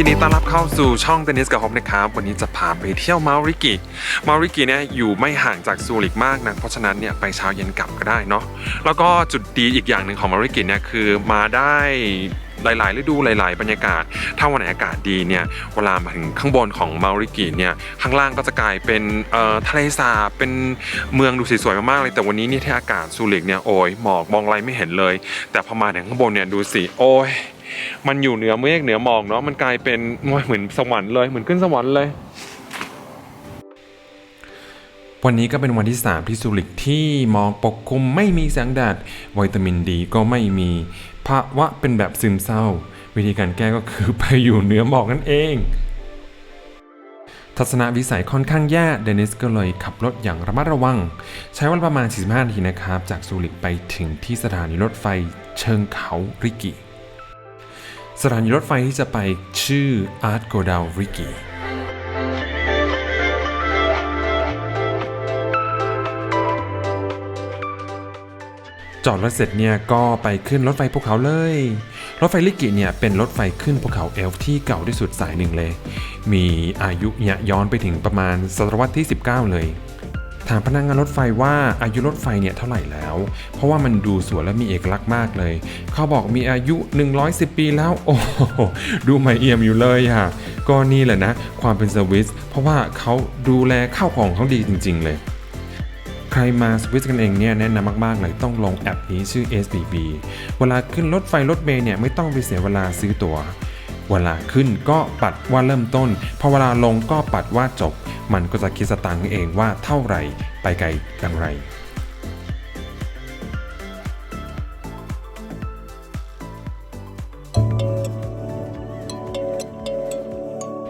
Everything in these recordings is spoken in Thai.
ยินดีต้อนรับเข้าสู่ช่องเทนนิสกับฮอปนะครับ วันนี้จะพาไปเที่ยวมาริกิมาริกิเนี่ยอยู่ไม่ห่างจากซูริกมากนะเพราะฉะนั้นเนี่ยไปเช้าเย็นกลับก็ได้เนาะแล้วก็จุดดีอีกอย่างหนึ่งของมาริกิเนี่ยคือมาได้หลาย ๆ ฤดูหลาย ๆ บรรยากาศ ถ้าวันไหนอากาศดีเนี่ย เวลามาถึงข้างบนของมาริกิเนี่ย ข้างล่างก็จะกลายเป็นทะเลสาบ เป็นเมืองดูสวยๆมาก ๆ เลย แต่วันนี้เนี่ยที่อากาศซูริกเนี่ย โอ้ยหมอกมองอะไรไม่เห็นเลย แต่พอมาถึงข้างบนเนี่ยดูสิ โอ้ย มันอยู่เหนือเมฆเหนือหมอกเนาะมันกลายเป็นเหมือนสวรรค์เลยเหมือนขึ้นสวรรค์เลย วันนี้ก็เป็นวันที่ 3 ที่ซูริกที่หมอกปกคลุมไม่มีแสงแดดวิตามินดีก็ไม่มีภาวะเป็นแบบซึมเศร้า วิธีการแก้ก็คือไปอยู่เหนือหมอกนั่นเองทัศนวิสัยค่อนข้างแย่ เดนิสก็เลยขับรถอย่างระมัดระวัง ใช้เวลาประมาณ 45 นาทีนะครับ จากซูริกไปถึงที่สถานีรถไฟเชิงเขาริกิ สถานีรถไฟที่จะไปชื่ออาร์ตโกดาวริกิจอดรถเสร็จเนี่ยก็ไปขึ้นรถไฟภูเขาเลย รถไฟลิกิเนี่ยเป็นรถไฟขึ้นภูเขาเอลฟ์ที่เก่าที่สุดสายหนึ่งเลย มีอายุเนี่ยย้อนไปถึงประมาณศตวรรษที่ 19 เลย ถามพนักงานรถไฟว่าอายุรถไฟเนี่ยเท่าไหร่แล้ว เพราะว่ามันดูสวยและมีเอกลักษณ์มากเลย เขาบอกมีอายุ 110 ปีแล้ว โอ้โหดูใหม่เอี่ยมอยู่เลยอะก็นี่แหละนะ ความเป็นสวิสเพราะว่าเขาดูแลข้าวของเขาดีจริง ๆ เลย ใครมาสวิสกันเองเนี่ยแนะนำมากๆเลยต้องลงแอปนี้ชื่อ SBB เวลาขึ้นรถไฟรถเมล์เนี่ยไม่ต้องไปเสียเวลาซื้อตั๋ว เวลาขึ้นก็ปัดว่าเริ่มต้น พอเวลาลงก็ปัดว่าจบ มันก็จะคิดสตังค์เองว่าเท่าไหร่ ไปไกลอย่างไร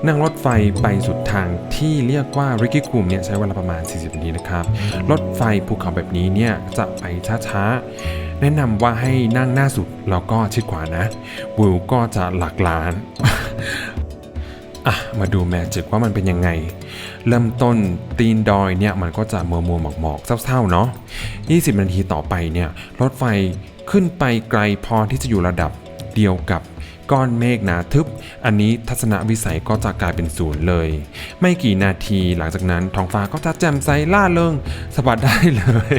นั่งรถไฟไปสุดทางที่เรียกว่าริกกี้คูมเนี่ยใช้เวลาประมาณ 40 นาทีนะครับ รถไฟภูเขาแบบนี้เนี่ยจะไปช้าๆ แนะนำว่าให้นั่งหน้าสุดแล้วก็ชิดขวานะ วิวก็จะหลักล้านอะมาดูแมจิกว่ามันเป็นยังไง เริ่มต้นตีนดอยเนี่ยมันก็จะมัวมัวหมอกหมอกๆเศร้าๆเนาะ 20 นาทีต่อไปเนี่ยรถไฟขึ้นไปไกลพอที่จะอยู่ระดับเดียวกับก้อนเมฆหนาทึบ อันนี้ทัศนวิสัยก็จะกลายเป็นศูนย์เลย ไม่กี่นาทีหลังจากนั้นท้องฟ้าก็จะแจ่มใสล่าเริงสะบัดได้เลย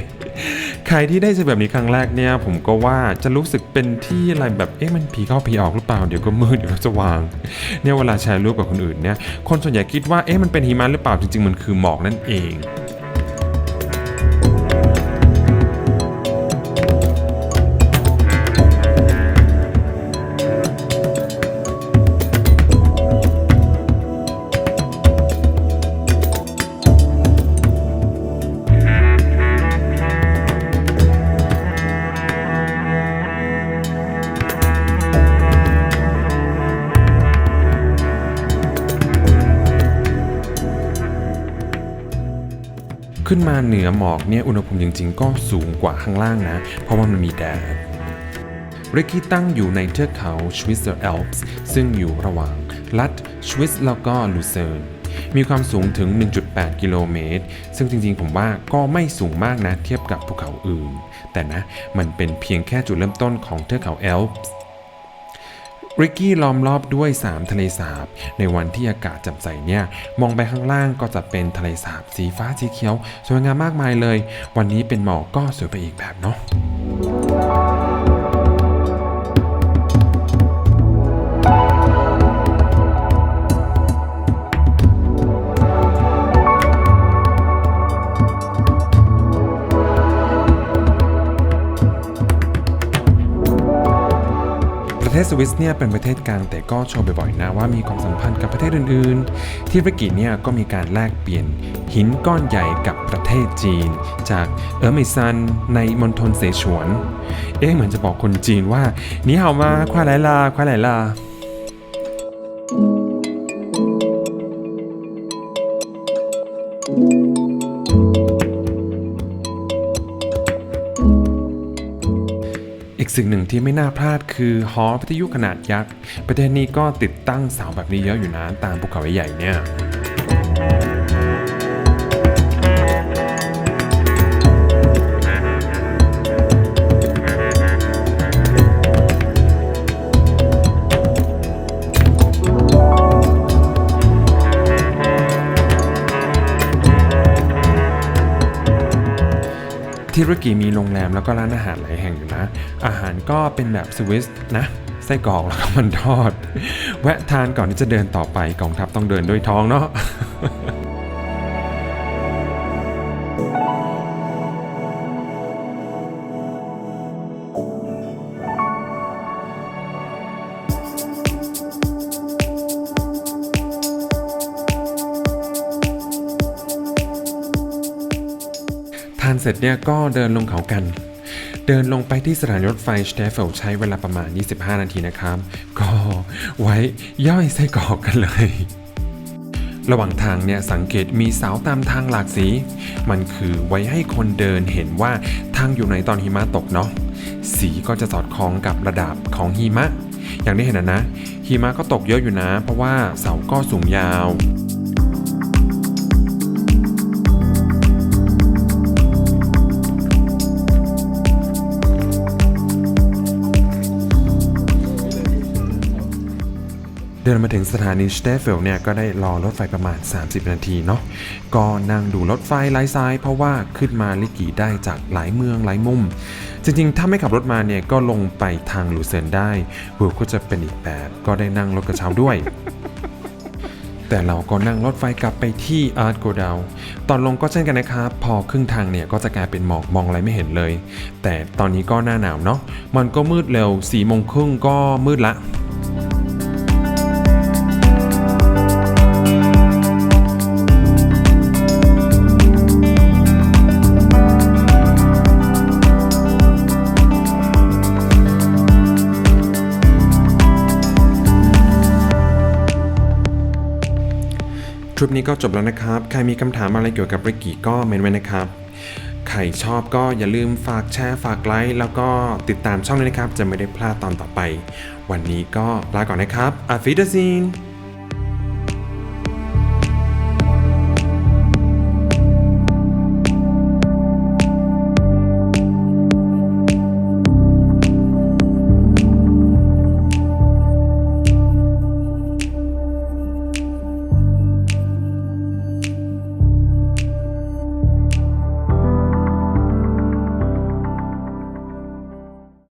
ใครที่ได้เจอแบบนี้ครั้งแรกเนี่ยผมก็ว่าจะรู้สึกเป็นที่อะไรแบบเอ๊ะมันผีเข้าผีออกหรือเปล่าเดี๋ยวก็มืดเดี๋ยวก็สว่างเนี่ยเวลาแชร์รูปกับคนอื่นเนี่ยคนส่วนใหญ่คิดว่าเอ๊ะมันเป็นหิมะหรือเปล่าจริงๆมันคือหมอกนั่นเอง ขึ้นมาเหนือหมอกเนี่ยอุณหภูมิจริง ๆ ก็สูงกว่าข้างล่างนะ เพราะว่ามันมีแดดเรกกี้ตั้งอยู่ในเทือกเขาชวิสเซอร์แอลป์ซึ่งอยู่ระหว่างรัฐชวิสแล้วก็ลูเซิร์นมีความสูงถึง 1.8 กิโลเมตร ซึ่งจริงๆ ผมว่าก็ไม่สูงมากนะเทียบกับภูเขาอื่น แต่นะ มันเป็นเพียงแค่จุดเริ่มต้นของเทือกเขาแอลป์ ริกกี้ล้อมรอบด้วย3ทะเลสาบ ในวันที่อากาศแจ่มใสเนี่ย มองไปข้างล่างก็จะเป็นทะเลสาบสีฟ้าสีเขียว สวยงามมากมายเลย วันนี้เป็นหมอกก็สวยไปอีกแบบเนาะ วิสเนี่ยเป็นประเทศกลางแต่ก็โชว์บ่อยๆนะว่ามีความสัมพันธ์กับประเทศอื่นๆ ที่ริกิเนี่ยก็มีการแลกเปลี่ยนหินก้อนใหญ่กับประเทศจีน จากเออร์เมซันในมณฑลเสฉวน เอ๊ะเหมือนจะบอกคนจีนว่านี่เฮามาควายไหลลาควายไหลลา สิ่งหนึ่งที่ไม่น่าพลาดคือหอวิทยุขนาดยักษ์ ประเทศนี้ก็ติดตั้งเสาแบบนี้เยอะอยู่นะตามภูเขาใหญ่ๆเนี่ย ที่ริกกี้มีโรงแรมแล้วก็ร้านอาหารหลายแห่งอยู่นะ อาหารก็เป็นแบบสวิสนะไส้กรอกแล้วก็มันทอด แวะทานก่อนที่จะเดินต่อไปกองทัพต้องเดินด้วยท้องเนาะานเสร็จเนี่ยก็เดินลงเขากัน เดินลงไปที่สถานีรถไฟสเตฟเฟลใช้เวลาประมาณ 25 นาทีนะครับ ก็ไว้ย่อยไส้กรอกกันเลย ระหว่างทางเนี่ยสังเกตมีเสาตามทางหลากสี มันคือไว้ให้คนเดินเห็นว่าทางอยู่ไหนตอนหิมะตกเนาะสีก็จะสอดคล้องกับระดับของหิมะ อย่างที่เห็นนะนะหิมะก็ตกเยอะอยู่นะ เพราะว่าเสาก็สูงยาว ดินมาถึงสถานีสเตฟเฟลเนี่ยก็ได้รอรถไฟประมาณ 30 นาทีเนาะก็นั่งดูรถไฟไล่ซ้าย เพราะว่าขึ้นมาลิกีได้จากหลายเมืองหลายมุม จริงๆ ถ้าไม่ขับรถมาเนี่ยก็ลงไปทางลูเซนได้วิวก็จะเป็นอีกแบบก็ได้นั่งรถกระเช้าด้วยแต่เราก็นั่งรถไฟกลับไปที่อาร์ตโกดาวตอนลงก็เช่นกันนะครับ พอครึ่งทางเนี่ยก็จะกลายเป็นหมอกมองอะไรไม่เห็นเลย แต่ตอนนี้ก็หน้าหนาวเนาะ มันก็มืดเร็วสี่โมงครึ่งก็มืดละ ทริปนี้ก็จบแล้วนะครับ ใครมีคำถามอะไรเกี่ยวกับริกกี้ก็เมนไว้นะครับ ใครชอบก็อย่าลืมฝากแชร์ฝากไลค์แล้วก็ติดตามช่องเลยนะครับ จะไม่ได้พลาดตอนต่อไป วันนี้ก็ลาก่อนนะครับอาฟิดาซีน